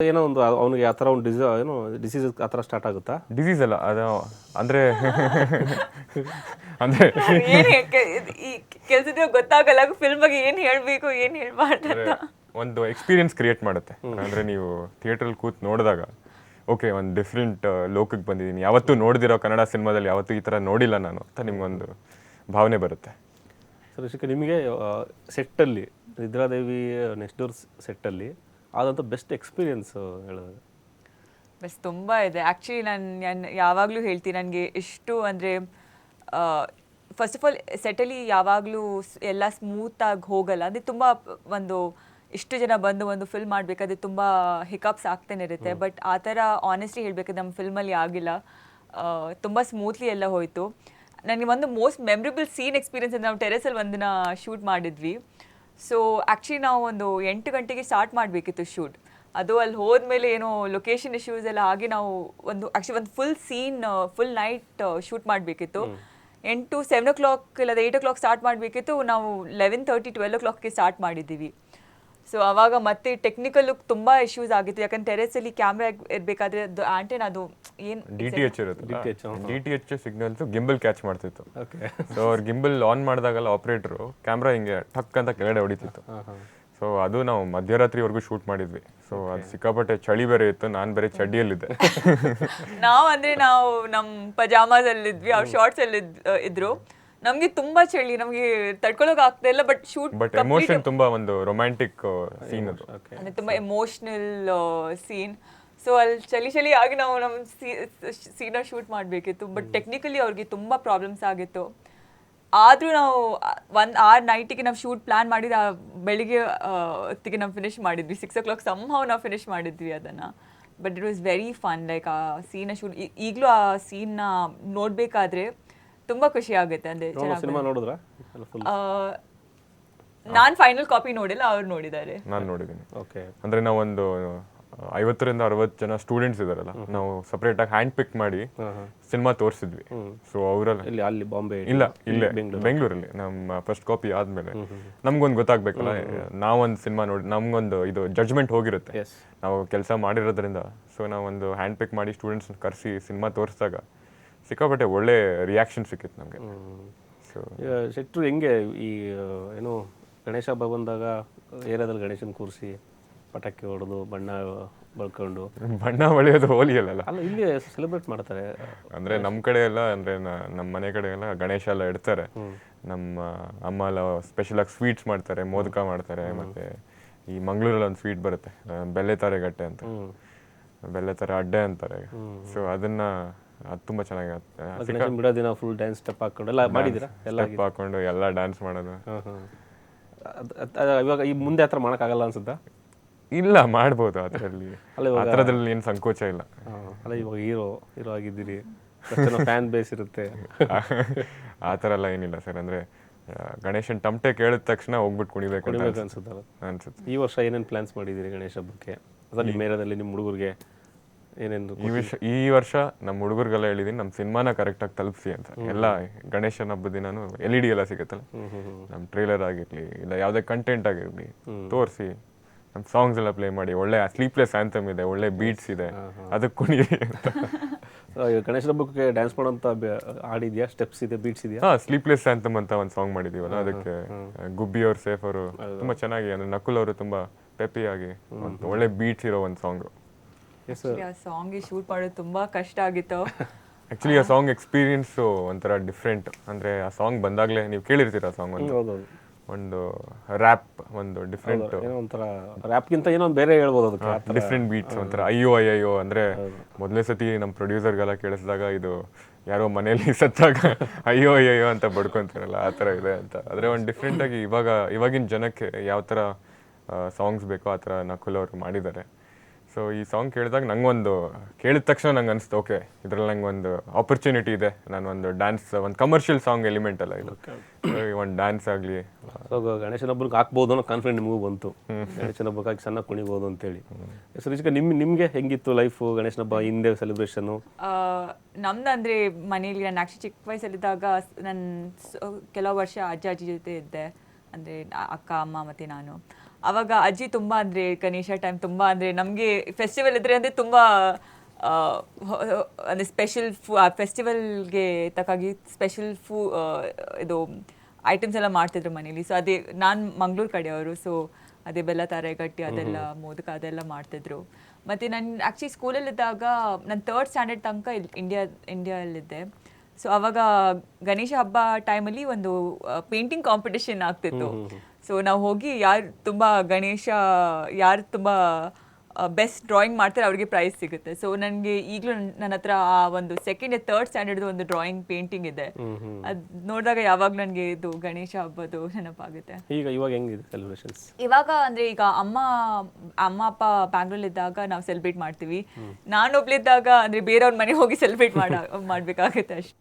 ಏನೋ ಒಂದು ಅವನಿಗೆ ಆ ಥರ ಒಂದು ಡಿಸ ಏನೋ ಡಿಸೀಸ್ ಆ ಥರ ಸ್ಟಾರ್ಟ್ ಆಗುತ್ತಾ? ಡಿಸೀಸ್ ಅಲ್ಲ ಅದು ಅಂದ್ರೆ ಅಂದ್ರೆ ಏನ್ ಹೇ- ಕೆ- ಈ ಕೆಲ್ಸದ ಗೊತ್ತಾಗಲ್ಲ ಫಿಲ್ಮ್ ಬಗ್ಗೆ ಏನ್ ಹೇಳ್ಬೇಕು ಏನ್ ಹೇಳ್ಬಾರ್ದು ಅಂತ. ಒಂದು ಎಕ್ಸ್ಪೀರಿಯನ್ಸ್ ಕ್ರಿಯೇಟ್ ಮಾಡುತ್ತೆ. ಅಂದ್ರೆ ನೀವು ಥಿಯೇಟ್ರಲ್ಲಿ ಕೂತು ನೋಡಿದಾಗ ಓಕೆ ಒಂದು ಡಿಫ್ರೆಂಟ್ ಲೋಕಕ್ಕೆ ಬಂದಿದ್ದೀನಿ. ಯಾವತ್ತೂ ನೋಡಿದಿರೋ ಕನ್ನಡ ಸಿನಿಮಾದಲ್ಲಿ ಯಾವತ್ತೂ ಈ ಥರ ನೋಡಿಲ್ಲ ನಾನು ಅಂತ ನಿಮ್ಗೊಂದು ಭಾವನೆ ಬರುತ್ತೆ. ಸರ್ ರಿಷಿಕ ನಿಮಗೆ ಸೆಟ್ಟಲ್ಲಿ ನಿದ್ರಾದೇವಿ ನೆಕ್ಸ್ಟ್ ಡೋರ್ ಸೆಟ್ಟಲ್ಲಿ ಆದಂಥ ಬೆಸ್ಟ್ ಎಕ್ಸ್ಪೀರಿಯನ್ಸ್ ಹೇಳೋದು. ಬಸ್ ತುಂಬ ಇದೆ. ಆ್ಯಕ್ಚುಲಿ ನಾನು ನಾನು ಯಾವಾಗಲೂ ಹೇಳ್ತೀನಿ ನನಗೆ ಇಷ್ಟು ಅಂದರೆ ಫಸ್ಟ್ ಆಫ್ ಆಲ್ ಸೆಟಲಿ ಯಾವಾಗಲೂ ಎಲ್ಲ ಸ್ಮೂತಾಗಿ ಹೋಗಲ್ಲ. ಅಂದರೆ ತುಂಬ ಒಂದು ಇಷ್ಟು ಜನ ಬಂದು ಒಂದು ಫಿಲ್ಮ್ ಮಾಡಬೇಕಾದ್ರೆ ತುಂಬ ಹಿಕಪ್ಸ್ ಆಗ್ತಾನೆ ಇರುತ್ತೆ. ಬಟ್ ಆ ಥರ ಆನೆಸ್ಟ್ಲಿ ಹೇಳಬೇಕಾದ್ರೆ ನಮ್ಮ ಫಿಲ್ಮಲ್ಲಿ ಆಗಿಲ್ಲ. ತುಂಬ ಸ್ಮೂತ್ಲಿ ಎಲ್ಲ ಹೋಯಿತು. ನನಗೆ ಒಂದು ಮೋಸ್ಟ್ ಮೆಮ್ರಬಲ್ ಸೀನ್ ಎಕ್ಸ್ಪೀರಿಯನ್ಸ್ ಅಂದರೆ ನಾವು ಟೆರೆಸಲ್ಲಿ ಒಂದಿನ ಶೂಟ್ ಮಾಡಿದ್ವಿ. ಸೊ ಆ್ಯಕ್ಚುಲಿ ನಾವು ಒಂದು ಎಂಟು ಗಂಟೆಗೆ ಸ್ಟಾರ್ಟ್ ಮಾಡಬೇಕಿತ್ತು ಶೂಟ್ ಅದು ಅಲ್ಲಿ ಹೋದ್ಮೇಲೆ ಏನೋ ಲೊಕೇಶನ್ ಇಶ್ಯೂಸ್ ಎಲ್ಲ ಆಗಿ ನಾವು ಒಂದು ಆ್ಯಕ್ಚುಲಿ ಒಂದು full scene full night shoot ಮಾಡಬೇಕಿತ್ತು. ಎಂಟು ಸೆವೆನ್ ಓ ಕ್ಲಾಕ್ ಇಲ್ಲದ ಏಯ್ಟ್ ಓ ಕ್ಲಾಕ್ ಸ್ಟಾರ್ಟ್ ಮಾಡಬೇಕಿತ್ತು. ನಾವು ಲೆವೆನ್ ತರ್ಟಿ ಟ್ವೆಲ್ ಓ ಕ್ಲಾಕ್ಗೆ ಸ್ಟಾರ್ಟ್ ಮಾಡಿದ್ದೀವಿ. ಸೊ ಅವಾಗ ಮತ್ತೆ ಟೆಕ್ನಿಕಲ್ ತುಂಬಾ ಇಶ್ಯೂಸ್ ಆಗಿತ್ತು. ಯಾಕಂದ್ರೆ ಟೆರೆಸಲ್ಲಿ ಕ್ಯಾಮ್ರಾ ಇರಬೇಕಾದ್ರೆ ಅದು ಆಂಟೆನ್ ಅದು ಏನು ಡಿ ಟಿ ಎಚ್ ಇರುತ್ತೆ D T H signals gimbal catch ಮಾಡ್ತಿತ್ತು. ಓಕೆ ಸೊ ಅವ್ರು ಗಿಂಬಲ್ ಆನ್ ಮಾಡಿದಾಗಲ್ಲ ಆಪರೇಟರ್ ಕ್ಯಾಮ್ರಾ ಹಿಂಗೆ ಟಕ್ ಅಂತ ಕೆಳಗಡೆ ಹೊಡಿತಿತ್ತು. ಸೊ ಅದು ನಾವು ಮಧ್ಯರಾತ್ರಿವರೆಗೂ ಶೂಟ್ ಮಾಡಿದ್ವಿ. ಸೊ ಅದು ಸಿಕ್ಕಾಪಟ್ಟೆ ಚಳಿ ಬೇರೆ ಇತ್ತು. ನಾನು ಬೇರೆ ಚಡ್ಡಿಯಲ್ಲಿದ್ದೆ. ನಾವು ಅಂದ್ರೆ ನಾವು ನಮ್ಮ ಪಜಾಮಾಸ್ ಅಲ್ಲಿದ್ವಿ. ಅವ್ರು ಶಾರ್ಟ್ಸ್ ಅಲ್ಲಿ ಇದ್- ಇದ್ರು. ನಮ್ಗೆ ತುಂಬಾ ಚಳಿ ನಮ್ಗೆ ತಡ್ಕೊಳಕ್ ಆಗ್ತಾ ಇಲ್ಲ ಬಟ್ ಶೂಟ್ ಬಟ್ ಎಮೋಷನ್ ತುಂಬಾ ಒಂದು ರೊಮ್ಯಾಂಟಿಕ್ ಸೀನ್ ಅದು. ಅಂದ್ರೆ ತುಂಬಾ ಎಮೋಷನಲ್ ಸೀನ್ ಸೊ ಅಲ್ಲಿ ಚಳಿ ಚಳಿ ಆಗಿ ನಾವು ನಮ್ಮ ಸೀನ ಶೂಟ್ ಮಾಡಬೇಕಿತ್ತು ಬಟ್ ಟೆಕ್ನಿಕಲಿ ಅವ್ರಿಗೆ ತುಂಬ ಪ್ರಾಬ್ಲಮ್ಸ್ ಆಗಿತ್ತು. ಆದರೂ ನಾವು ಒಂದು ಆರು ನೈಟಿಗೆ ನಾವು ಶೂಟ್ ಪ್ಲ್ಯಾನ್ ಮಾಡಿದ ಬೆಳಿಗ್ಗೆ ಆ, ಹೊತ್ತಿಗೆ ನಾವು ಫಿನಿಶ್ ಮಾಡಿದ್ವಿ. ಸಿಕ್ಸ್ ಓ ಕ್ಲಾಕ್ ಸಮ್ಹೌ ನಾವು ಫಿನಿಶ್ ಮಾಡಿದ್ವಿ ಅದನ್ನು. But it was very fun like ಆ ಸೀನ ಶೂಟ್ ಈಗಲೂ ಆ ಸೀನ್ನ ನೋಡಬೇಕಾದ್ರೆ ತುಂಬ ಖುಷಿ ಆಗುತ್ತೆ ಅಂದ್ರೆ ಸಿನಿಮಾ ನೋಡಿದ್ರಾ? ನಾನು ಫೈನಲ್ ಕಾಪಿ ನೋಡಿಲ್ಲ ಅವ್ರು ನೋಡಿದ್ದಾರೆ. ನಾನು ನೋಡಿದ್ದೀನಿ. ಓಕೆ ಅಂದ್ರೆ ನಾವೊಂದು ಐವತ್ತರಿಂದ ಅರವತ್ ಜನ ಸ್ಟೂಡೆಂಟ್ಸ್ ಇದಾರಲ್ಲ ನಾವು ಸಪರೇಟ್ ಆಗಿ ಹ್ಯಾಂಡ್ ಪಿಕ್ ಮಾಡಿ ಸಿನಿಮಾ ತೋರಿಸಿದ್ವಿ. ಸೊ ಅವರಲ್ಲಿ ಇಲ್ಲಿ ಅಲ್ಲಿ ಬಾಂಬೆ ಇಲ್ಲ ಇಲ್ಲೇ ಬೆಂಗಳೂರಲ್ಲಿ ನಮ್ಮ ಫಸ್ಟ್ ಕಾಪಿ ಆದ್ಮೇಲೆ. ನಮ್ಗೊಂದು ಗೊತ್ತಾಗ್ಬೇಕಲ್ಲ ನಾವೊಂದು ಸಿನಿಮಾ ನೋಡಿ ನಮ್ಗೊಂದು ಇದು ಜಡ್ಜ್ಮೆಂಟ್ ಹೋಗಿರುತ್ತೆ. ನಾವು ಕೆಲಸ ಮಾಡಿರೋದ್ರಿಂದ. ಸೊ ನಾವೊಂದು ಹ್ಯಾಂಡ್ ಪಿಕ್ ಮಾಡಿ ಸ್ಟೂಡೆಂಟ್ಸ್ ಕರೆಸಿ ಸಿನಿಮಾ ತೋರಿಸಿದಾಗ ಸಿಕ್ಕಾಪಟ್ಟೆ ಒಳ್ಳೆ ರಿಯಾಕ್ಷನ್ ಸಿಕ್ಕಿತ್ತು ನಮಗೆ. ಸೊ ಶೆಟ್ರು ಹೆಂಗೆ ಈ ಏನು ಗಣೇಶ ಹಬ್ಬ ಬಂದಾಗ ಏರಿಯಾದಲ್ಲಿ ಗಣೇಶನ ಕೂರಿಸಿ ಪಟಾಕಿ ಹೊಡೆದು ಬಣ್ಣ ಬಳ್ಕೊಂಡು? ಬಣ್ಣ ಹೊಳೆಯೋದು ಹೋಲಿ ಅಲ್ಲ ಇಲ್ಲಿ ಸೆಲೆಬ್ರೇಟ್ ಮಾಡ್ತಾರೆ. ಅಂದ್ರೆ ನಮ್ಮ ಕಡೆ ಎಲ್ಲ ಅಂದ್ರೆ ನಮ್ಮ ಮನೆ ಕಡೆ ಎಲ್ಲ ಗಣೇಶ ಎಲ್ಲ ಇಡ್ತಾರೆ. ನಮ್ಮ ಅಮ್ಮ ಎಲ್ಲ ಸ್ಪೆಷಲ್ ಆಗಿ ಸ್ವೀಟ್ಸ್ ಮಾಡ್ತಾರೆ ಮೋದಕ ಮಾಡ್ತಾರೆ ಮತ್ತೆ ಈ ಮಂಗಳೂರಲ್ಲಿ ಒಂದು ಸ್ವೀಟ್ ಬರುತ್ತೆ ಬೆಲ್ಲೆ ತಾರೆ ಗಟ್ಟೆ ಅಂತ. ಬೆಲ್ಲೆ ತಾರೆ ಅಡ್ಡೆ ಅಂತಾರೆ. ಸೊ ಅದನ್ನ ಅದು ತುಂಬಾ ಚೆನ್ನಾಗಿ ಬಿಡೋ ದಿನ ಫುಲ್ ಡ್ಯಾನ್ಸ್ ಸ್ಟೆಪ್ ಹಾಕೊಂಡು ಎಲ್ಲ ಮಾಡಿದ್ದೀರಾ ಎಲ್ಲ ಸ್ಟೆಪ್ ಹಾಕೊಂಡು ಎಲ್ಲ ಡ್ಯಾನ್ಸ್ ಮಾಡೋದು. ಇವಾಗ ಈ ಮುಂದೆ ಹತ್ರ ಮಾಡೋಕ್ಕಾಗಲ್ಲ ಅನ್ಸುತ್ತಾ? ಇಲ್ಲ ಮಾಡ್ಬೋದು ಅದರಲ್ಲಿ. ಆ ಥರದ್ರಲ್ಲಿ ಏನು ಸಂಕೋಚ ಇಲ್ಲ. ಅಲ್ಲ ಇವಾಗ ಹೀರೋ ಹೀರೋ ಆಗಿದ್ದೀರಿ. ಫ್ಯಾನ್ ಬೇಸ್ ಇರುತ್ತೆ. ಆ ಥರ ಎಲ್ಲ ಏನಿಲ್ಲ ಸರ್. ಅಂದ್ರೆ ಗಣೇಶನ್ ಟಮ್ಟೆ ಕೇಳಿದ ತಕ್ಷಣ ಹೋಗ್ಬಿಟ್ಟು ಕುಣಿಬೇಕು ಅನ್ಸುತ್ತಲ್ಲ. ಅನ್ಸುತ್ತೆ. ಈ ವರ್ಷ ಏನೇನು ಪ್ಲಾನ್ಸ್ ಮಾಡಿದ್ದೀರಿ ಗಣೇಶ ಹಬ್ಬಕ್ಕೆ? ಅಥವಾ ನಿಮ್ಮ ಏರಿಯಾದಲ್ಲಿ ನಿಮ್ಮ ಹುಡುಗರಿಗೆ? ಏನೇನು ಈ ವಿಷ ಈ ವರ್ಷ ನಮ್ಮ ಹುಡುಗರಿಗೆಲ್ಲ ಹೇಳಿದೀನಿ ನಮ್ಮ ಸಿನಿಮಾನ ಕರೆಕ್ಟಾಗಿ ತಲುಪಿಸಿ ಅಂತ. ಎಲ್ಲ ಗಣೇಶನ ಹಬ್ಬದ ದಿನಾನು ಎಲ್ ಇ ಡಿ ಎಲ್ಲ ಸಿಗುತ್ತಲ್ಲ? ನಮ್ಮ ಟ್ರೇಲರ್ ಆಗಿರಲಿ ಇಲ್ಲ ಯಾವುದೇ ಕಂಟೆಂಟ್ ಆಗಿರಲಿ ತೋರಿಸಿ. ನಮ್ಮ ಸಾಂಗ್ಸ್ ಎಲ್ಲ ಪ್ಲೇ ಮಾಡಿ ಒಳ್ಳೆ ಸ್ಲೀಪ್ಲೆಸ್ ಆ್ಯಂಥಮ್ ಇದೆ ಒಳ್ಳೆ ಬೀಟ್ಸ್ ಇದೆ ಅದಕ್ಕೆ ಕುಣಿರಿ ಅಂತ. ಗಣೇಶ ಹಬ್ಬಕ್ಕೆ ಡ್ಯಾನ್ಸ್ ಮಾಡೋಂಥ ಹಾಡಿದ್ಯಾ? ಸ್ಟೆಪ್ಸ್ ಇದೆ ಬೀಟ್ಸ್ ಇದೆಯಾ? ಹಾಂ ಸ್ಲೀಪ್ಲೆಸ್ ಆ್ಯಂಥಮ್ ಅಂತ ಒಂದು ಸಾಂಗ್ ಮಾಡಿದೀವಲ್ಲ ಅದಕ್ಕೆ ಗುಬ್ಬಿ ಅವರು ಸೇಫ್ ಅವರು ತುಂಬಾ ಚೆನ್ನಾಗಿ ಅಂದರೆ ನಕುಲ್ ಅವರು ತುಂಬಾ ಪೆಪ್ಪಿಯಾಗಿ ಆಗಿ ಒಂದು ಒಳ್ಳೆ ಬೀಟ್ಸ್ ಇರೋ ಒಂದು ಸಾಂಗ್ ಆ ಸಾಂಗ್ ಶೂಟ್ ಮಾಡೋದು ತುಂಬಾ ಕಷ್ಟ ಆಗಿತ್ತು. ಆಕ್ಚುಲಿ ಆ ಸಾಂಗ್ ಎಕ್ಸ್ಪೀರಿಯನ್ಸ್ ಒಂಥರ ಡಿಫ್ರೆಂಟ್ ಅಂದ್ರೆ ಆ ಸಾಂಗ್ ಬಂದಾಗ್ಲೇ ನೀವು ಕೇಳಿರ್ತೀರ ಆ ಸಾಂಗ್ ಒಂದು? ಹೌದೌದು. ಒಂದು ರ್ಯಾಪ್ ಒಂದು ಡಿಫ್ರೆಂಟ್ ಏನೋ ಒಂಥರ ರ್ಯಾಪ್ಗಿಂತ ಏನೋ ಒಂದ್ ಬೇರೆ ಹೇಳ್ಬೋದು ಅದಕ್ಕೆ ಆ ಥರ. ಡಿಫ್ರೆಂಟ್ ಬೀಟ್ಸ್ ಒಂಥರ ಅಯ್ಯೋ ಅಯ್ಯೋ ಅಂದ್ರೆ ಮೊದಲನೇ ಸತಿ ನಮ್ಮ ಪ್ರೊಡ್ಯೂಸರ್ಗೆಲ್ಲ ಕೇಳಿಸಿದಾಗ ಇದು ಯಾರೋ ಮನೆಯಲ್ಲಿ ಸತ್ತಾಗ ಅಯ್ಯೋ ಅಯ್ಯೋ ಅಂತ ಬಡ್ಕೊಂತಾರಲ್ಲ ಆ ಥರ ಇದೆ ಅಂತ. ಆದರೆ ಒಂದು ಡಿಫ್ರೆಂಟ್ ಆಗಿ ಇವಾಗ ಇವಾಗಿನ ಜನಕ್ಕೆ ಯಾವ ಥರ ಸಾಂಗ್ಸ್ ಬೇಕೋ ಆ ಥರ ನಕುಲ್ ಅವರು ಮಾಡಿದ್ದಾರೆ. ಸೊ ಈ ಸಾಂಗ್ ಕೇಳಿದಾಗ ನಂಗೊಂದು ಕೇಳಿದ ತಕ್ಷಣ ನಂಗೆ ಅನಿಸ್ತು ಓಕೆ ಇದರಲ್ಲಿ ನಂಗೆ ಒಂದು ಆಪರ್ಚುನಿಟಿ ಇದೆ. ನಾನು ಒಂದು ಡ್ಯಾನ್ಸ್ ಒಂದು ಕಮರ್ಷಿಯಲ್ ಸಾಂಗ್ ಎಲಿಮೆಂಟ್ ಅಲ್ಲ ಇದು. ಒಂದು ಡ್ಯಾನ್ಸ್ ಆಗಲಿ ಸೊ ಗಣೇಶನ ಹಬ್ಬಕ್ಕೆ ಹಾಕ್ಬೋದು ಅನ್ನೋ ಕಾನ್ಫಿಡೆಂಟ್ ನಿಮಗೂ ಬಂತು. ಗಣೇಶನ ಹಬ್ಬಕ್ಕಾಗಿ ಸಣ್ಣ ಕುಣಿಬೋದು ಅಂತೇಳಿ. ಸುರೇಶ್ಕ ನಿಮ್ ನಿಮಗೆ ಹೆಂಗಿತ್ತು ಲೈಫು ಗಣೇಶನ ಹಬ್ಬ ಹಿಂದೆ ಸೆಲೆಬ್ರೇಷನು ಅಂದರೆ ಮನೇಲಿ ನಾನು ಆ್ಯಕ್ಚುಲಿ ಚಿಕ್ಕ ವಯಸ್ಸಲ್ಲಿದ್ದಾಗ ನನ್ನ ಕೆಲವು ವರ್ಷ ಅಜ್ಜ ಅಜ್ಜಿ ಜೊತೆ ಇದ್ದೆ. ಅಂದರೆ ಅಕ್ಕ ಅಮ್ಮ ಮತ್ತು ನಾನು. ಅವಾಗ ಅಜ್ಜಿ ತುಂಬಾ ಅಂದ್ರೆ ಗಣೇಶ ಟೈಮ್ ತುಂಬಾ ಅಂದ್ರೆ ನಮಗೆ ಫೆಸ್ಟಿವಲ್ ಇದ್ರೆ ಅಂದ್ರೆ ತುಂಬಾ ಅಂದ್ರೆ ಸ್ಪೆಷಲ್ ಫು ಆ ಫೆಸ್ಟಿವಲ್ಗೆ ತಕ್ಕಾಗಿ ಸ್ಪೆಷಲ್ ಫೂ ಇದು ಐಟಮ್ಸ್ ಎಲ್ಲ ಮಾಡ್ತಿದ್ರು ಮನೇಲಿ. ಸೊ ಅದೇ ನಾನು ಮಂಗಳೂರು ಕಡೆಯವರು ಸೊ ಅದೇ ಬೆಲ್ಲ ತಾರೆಗಟ್ಟಿ ಅದೆಲ್ಲ ಮೋದಕ ಅದೆಲ್ಲ ಮಾಡ್ತಿದ್ರು. ಮತ್ತು ನಾನು ಆ್ಯಕ್ಚುಲಿ ಸ್ಕೂಲಲ್ಲಿದ್ದಾಗ ನಾನು ತರ್ಡ್ ಸ್ಟ್ಯಾಂಡರ್ಡ್ ತನಕ ಇಲ್ಲಿ ಇಂಡಿಯಾ ಇಂಡಿಯಾದಲ್ಲಿದ್ದೆ ಸೊ ಅವಾಗ ಗಣೇಶ ಹಬ್ಬ ಟೈಮಲ್ಲಿ ಒಂದು ಪೇಂಟಿಂಗ್ ಕಾಂಪಿಟೇಷನ್ ಆಗ್ತಿತ್ತು. ಸೊ ನಾವು ಹೋಗಿ ಯಾರು ತುಂಬ ಗಣೇಶ ಯಾರು ತುಂಬ ಬೆಸ್ಟ್ ಡ್ರಾಯಿಂಗ್ ಮಾಡ್ತಾರೆ ಅವ್ರಿಗೆ ಪ್ರೈಸ್ ಸಿಗುತ್ತೆ. ಸೊ ನನಗೆ ಈಗಲೂ ನನ್ನ ಹತ್ರ ಆ ಒಂದು ಸೆಕೆಂಡ್ ಥರ್ಡ್ ಸ್ಟ್ಯಾಂಡರ್ಡ್ ಒಂದು ಡ್ರಾಯಿಂಗ್ ಪೇಂಟಿಂಗ್ ಇದೆ. ಅದ್ ನೋಡಿದಾಗ ಯಾವಾಗ ನನಗೆ ಇದು ಗಣೇಶ ಹಬ್ಬದು ನೆನಪಾಗುತ್ತೆ ಈಗ ಇವಾಗ ಹೆಂಗಿದೆ ಸೆಲೆಬ್ರೇಷನ್ಸ್ ಇವಾಗ ಅಂದ್ರೆ ಈಗ ಅಮ್ಮ ಅಮ್ಮ ಅಪ್ಪ ಬ್ಯಾಂಗ್ಳೂರ್ ಇದ್ದಾಗ ನಾವು ಸೆಲೆಬ್ರೇಟ್ ಮಾಡ್ತೀವಿ. ನಾನೊಬ್ಳಿದ್ದಾಗ ಅಂದ್ರೆ ಬೇರೆಯವ್ರ ಮನೆ ಹೋಗಿ ಸೆಲೆಬ್ರೇಟ್ ಮಾಡ ಮಾಡ್ಬೇಕಾಗುತ್ತೆ ಅಷ್ಟೇ.